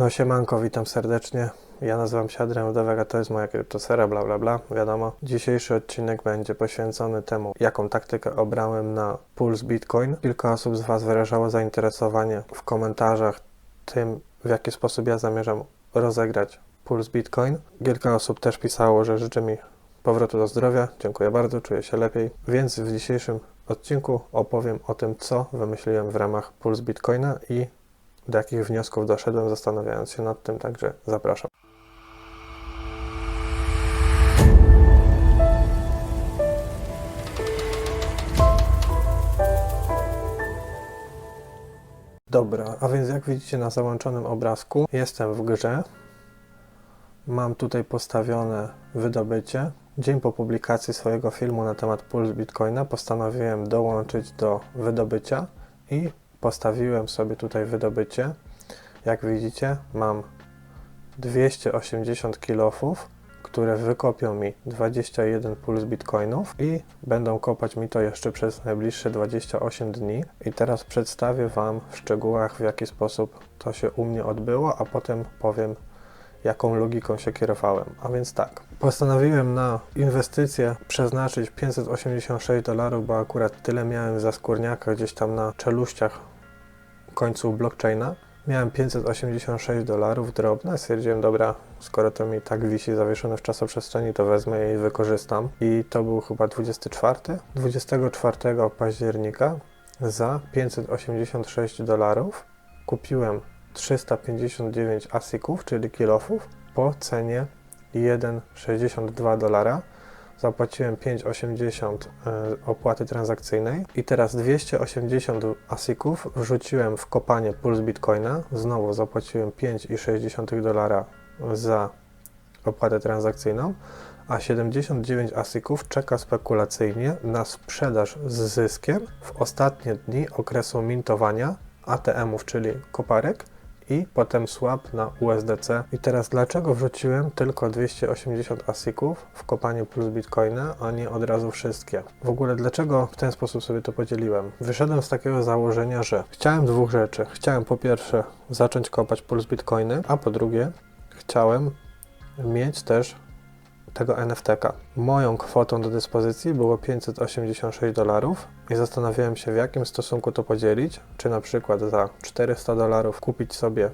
No siemanko, witam serdecznie. Ja nazywam się Adrian Udawek, a to jest moja kryptosfera, bla bla bla, wiadomo. Dzisiejszy odcinek będzie poświęcony temu, jaką taktykę obrałem na Pulse Bitcoin. Kilka osób z Was wyrażało zainteresowanie w komentarzach tym, w jaki sposób ja zamierzam rozegrać Pulse Bitcoin. Kilka osób też pisało, że życzy mi powrotu do zdrowia. Dziękuję bardzo, czuję się lepiej. Więc w dzisiejszym odcinku opowiem o tym, co wymyśliłem w ramach Pulse Bitcoina i do jakich wniosków doszedłem, zastanawiając się nad tym, także zapraszam. Dobra, a więc jak widzicie na załączonym obrazku, jestem w grze. Mam tutaj postawione wydobycie. Dzień po publikacji swojego filmu na temat Pulse Bitcoina postanowiłem dołączyć do wydobycia i postawiłem sobie tutaj wydobycie. Jak widzicie, mam 280 kilofów, które wykopią mi 21 puls bitcoinów i będą kopać mi to jeszcze przez najbliższe 28 dni. I teraz przedstawię Wam w szczegółach, w jaki sposób to się u mnie odbyło, a potem powiem, jaką logiką się kierowałem. A więc tak, postanowiłem na inwestycje przeznaczyć 586 dolarów, bo akurat tyle miałem za skórniaka gdzieś tam na czeluściach końcu blockchaina. Miałem 586 dolarów drobne. Stwierdziłem, dobra, skoro to mi tak wisi zawieszone w czasoprzestrzeni, to wezmę i wykorzystam. I to był chyba 24. 24 października za 586 dolarów kupiłem 359 asików, czyli kilofów, po cenie 1,62 dolara. Zapłaciłem 5,80 e, opłaty transakcyjnej i teraz 280 asików wrzuciłem w kopanie puls bitcoina. Znowu zapłaciłem 5,60 dolara za opłatę transakcyjną, a 79 asików czeka spekulacyjnie na sprzedaż z zyskiem w ostatnie dni okresu mintowania ATM-ów, czyli koparek i potem swap na USDC. I teraz dlaczego wrzuciłem tylko 280 asików w kopanie plus bitcoina, a nie od razu wszystkie? W ogóle dlaczego w ten sposób sobie to podzieliłem? Wyszedłem z takiego założenia, że chciałem dwóch rzeczy. Chciałem po pierwsze zacząć kopać puls bitcoiny, a po drugie chciałem mieć też tego NFT-ka. Moją kwotą do dyspozycji było 586 dolarów i zastanawiałem się w jakim stosunku to podzielić, czy na przykład za 400 dolarów kupić sobie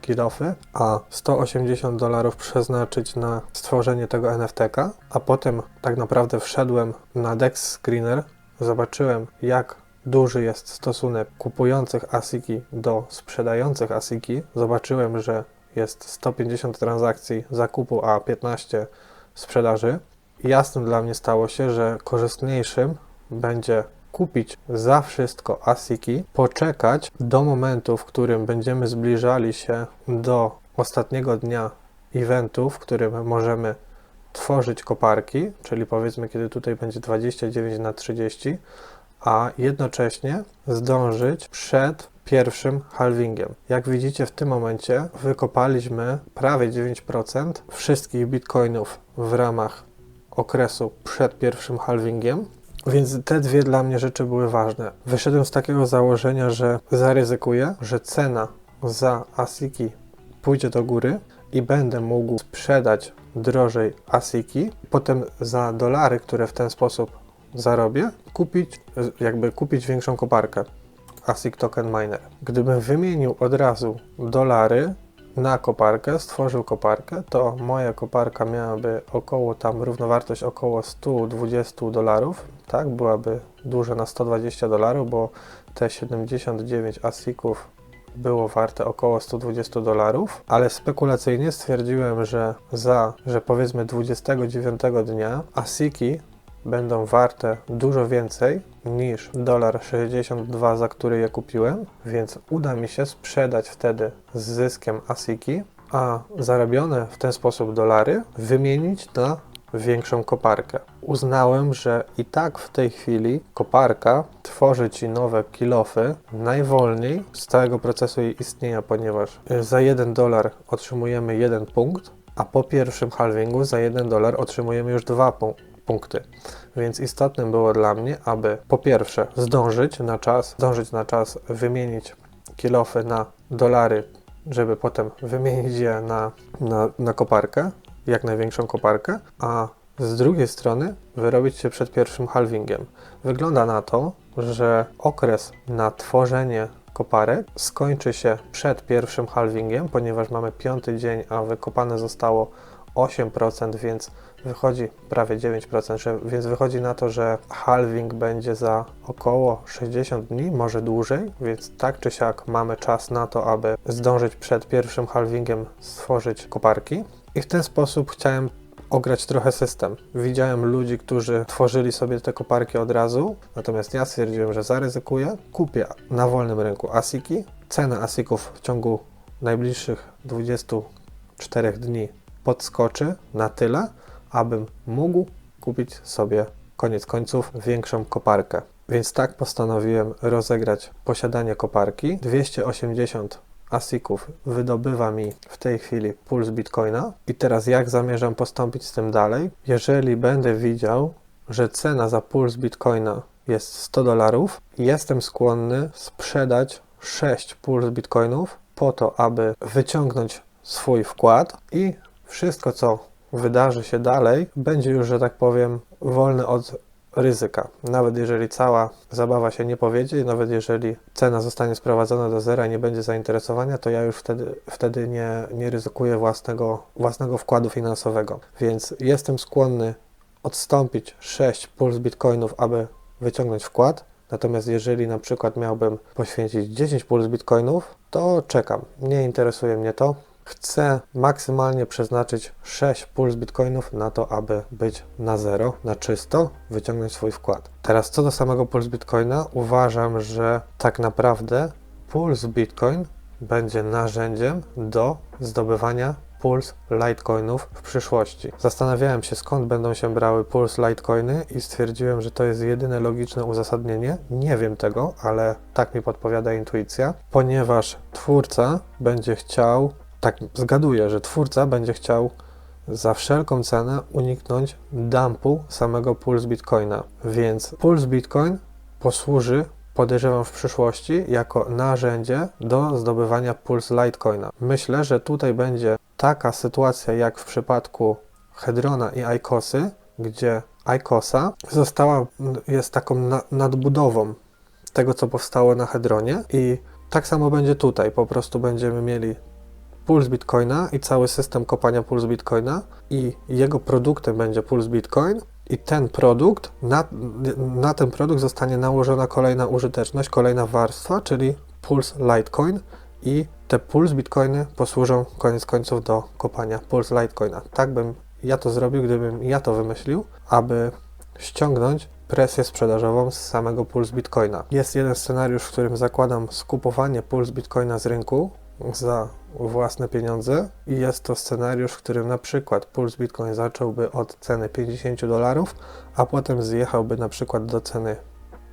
kilofy, a 180 dolarów przeznaczyć na stworzenie tego NFT-ka, a potem tak naprawdę wszedłem na Dex Screener, zobaczyłem jak duży jest stosunek kupujących asiki do sprzedających asiki. Zobaczyłem, że jest 150 transakcji zakupu, a 15 sprzedaży. Jasnym dla mnie stało się, że korzystniejszym będzie kupić za wszystko asiki, poczekać do momentu, w którym będziemy zbliżali się do ostatniego dnia eventu, w którym możemy tworzyć koparki, czyli powiedzmy, kiedy tutaj będzie 29 na 30, a jednocześnie zdążyć przed pierwszym halvingiem. Jak widzicie w tym momencie wykopaliśmy prawie 9% wszystkich bitcoinów w ramach okresu przed pierwszym halvingiem. Więc te dwie dla mnie rzeczy były ważne. Wyszedłem z takiego założenia, że zaryzykuję, że cena za asiki pójdzie do góry i będę mógł sprzedać drożej asiki, potem za dolary, które w ten sposób zarobię, kupić, jakby kupić większą koparkę. ASIC Token Miner. Gdybym wymienił od razu dolary na koparkę, stworzył koparkę, to moja koparka miałaby około tam równowartość około 120 dolarów, tak, byłaby duża na 120 dolarów, bo te 79 ASICów było warte około 120 dolarów, ale spekulacyjnie stwierdziłem, że za, że powiedzmy 29 dnia ASICi będą warte dużo więcej niż dolar 62, za który je kupiłem, więc uda mi się sprzedać wtedy z zyskiem asiki, a zarobione w ten sposób dolary wymienić na większą koparkę. Uznałem, że i tak w tej chwili koparka tworzy ci nowe kilofy najwolniej z całego procesu jej istnienia, ponieważ za 1 dolar otrzymujemy 1 punkt, a po pierwszym halvingu za 1 dolar otrzymujemy już 2 punkty punkty. Więc istotnym było dla mnie, aby po pierwsze zdążyć na czas, zdążyć na czas wymienić kilofy na dolary żeby potem wymienić je na, na, na koparkę, jak największą koparkę, a z drugiej strony wyrobić się przed pierwszym halvingiem. Wygląda na to, że okres na tworzenie koparek skończy się przed pierwszym halvingiem, ponieważ mamy piąty dzień, a wykopane zostało 8%, więc wychodzi prawie 9%, że, więc wychodzi na to, że halving będzie za około 60 dni, może dłużej, więc tak czy siak mamy czas na to, aby zdążyć przed pierwszym halvingiem stworzyć koparki. I w ten sposób chciałem ograć trochę system. Widziałem ludzi, którzy tworzyli sobie te koparki od razu, natomiast ja stwierdziłem, że zaryzykuję, kupię na wolnym rynku asiki. Cena asików w ciągu najbliższych 24 dni podskoczy na tyle, abym mógł kupić sobie koniec końców większą koparkę. Więc tak postanowiłem rozegrać posiadanie koparki. 280 asików wydobywa mi w tej chwili puls bitcoina. I teraz jak zamierzam postąpić z tym dalej? Jeżeli będę widział, że cena za puls bitcoina jest 100 dolarów, jestem skłonny sprzedać 6 puls bitcoinów po to, aby wyciągnąć swój wkład i wszystko, co wydarzy się dalej, będzie już, że tak powiem, wolne od ryzyka. Nawet jeżeli cała zabawa się nie powiedzie, nawet jeżeli cena zostanie sprowadzona do zera i nie będzie zainteresowania, to ja już wtedy, wtedy nie, nie ryzykuję własnego, własnego wkładu finansowego. Więc jestem skłonny odstąpić 6 puls bitcoinów, aby wyciągnąć wkład. Natomiast jeżeli na przykład miałbym poświęcić 10 puls bitcoinów, to czekam. Nie interesuje mnie to. Chcę maksymalnie przeznaczyć 6 puls bitcoinów na to, aby być na zero, na czysto, wyciągnąć swój wkład. Teraz co do samego puls bitcoina, uważam, że tak naprawdę puls bitcoin będzie narzędziem do zdobywania puls Litecoinów w przyszłości. Zastanawiałem się, skąd będą się brały puls Litecoiny i stwierdziłem, że to jest jedyne logiczne uzasadnienie. Nie wiem tego, ale tak mi podpowiada intuicja, ponieważ twórca będzie chciał tak zgaduję, że twórca będzie chciał za wszelką cenę uniknąć dumpu samego Pulse Bitcoina. Więc Pulse Bitcoin posłuży, podejrzewam w przyszłości, jako narzędzie do zdobywania Pulse Litecoina. Myślę, że tutaj będzie taka sytuacja jak w przypadku Hedrona i ICOSy, gdzie ICOSa została, jest taką na, nadbudową tego, co powstało na Hedronie i tak samo będzie tutaj. Po prostu będziemy mieli puls Bitcoina i cały system kopania puls Bitcoina i jego produktem będzie puls Bitcoin i ten produkt, na, na ten produkt zostanie nałożona kolejna użyteczność, kolejna warstwa, czyli puls Litecoin i te puls Bitcoiny posłużą koniec końców do kopania puls Litecoina. Tak bym ja to zrobił, gdybym ja to wymyślił, aby ściągnąć presję sprzedażową z samego puls Bitcoina. Jest jeden scenariusz, w którym zakładam skupowanie puls Bitcoina z rynku za własne pieniądze i jest to scenariusz, w którym na przykład puls Bitcoin zacząłby od ceny 50 dolarów, a potem zjechałby na przykład do ceny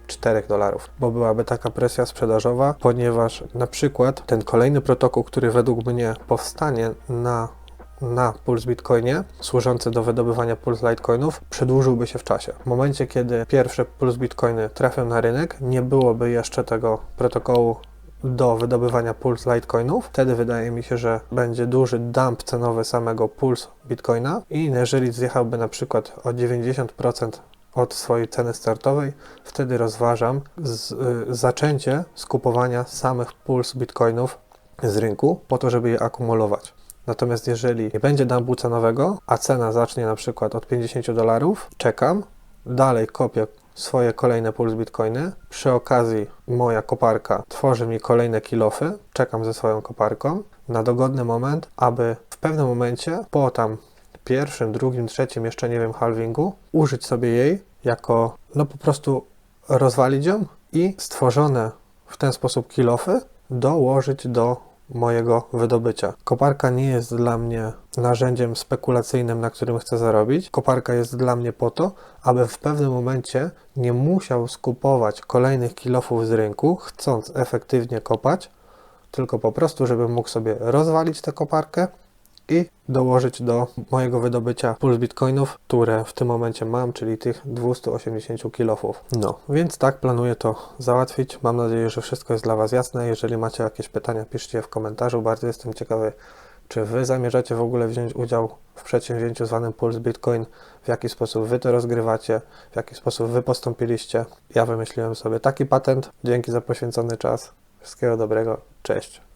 4 dolarów, bo byłaby taka presja sprzedażowa, ponieważ na przykład ten kolejny protokół, który według mnie powstanie na na puls Bitcoinie, służący do wydobywania puls Litecoinów, przedłużyłby się w czasie. W momencie, kiedy pierwsze puls Bitcoiny trafią na rynek, nie byłoby jeszcze tego protokołu do wydobywania puls Litecoinów. Wtedy wydaje mi się, że będzie duży dump cenowy samego puls Bitcoina i jeżeli zjechałby na przykład o 90% od swojej ceny startowej, wtedy rozważam z, y, zaczęcie skupowania samych puls bitcoinów z rynku po to, żeby je akumulować. Natomiast jeżeli nie będzie dumpu cenowego, a cena zacznie na przykład od 50 dolarów, czekam, dalej kopię swoje kolejne puls bitcoiny. Przy okazji moja koparka tworzy mi kolejne kilofy. Czekam ze swoją koparką na dogodny moment, aby w pewnym momencie po tam pierwszym, drugim, trzecim, jeszcze nie wiem, halvingu, użyć sobie jej jako, no po prostu rozwalić ją i stworzone w ten sposób kilofy dołożyć do mojego wydobycia. Koparka nie jest dla mnie narzędziem spekulacyjnym, na którym chcę zarobić. Koparka jest dla mnie po to, aby w pewnym momencie nie musiał skupować kolejnych kilofów z rynku, chcąc efektywnie kopać, tylko po prostu, żebym mógł sobie rozwalić tę koparkę i dołożyć do mojego wydobycia puls bitcoinów, które w tym momencie mam, czyli tych 280 kilofów. No, więc tak planuję to załatwić. Mam nadzieję, że wszystko jest dla Was jasne. Jeżeli macie jakieś pytania, piszcie je w komentarzu. Bardzo jestem ciekawy, czy Wy zamierzacie w ogóle wziąć udział w przedsięwzięciu zwanym Puls Bitcoin? W jaki sposób Wy to rozgrywacie? W jaki sposób Wy postąpiliście? Ja wymyśliłem sobie taki patent. Dzięki za poświęcony czas. Wszystkiego dobrego. Cześć.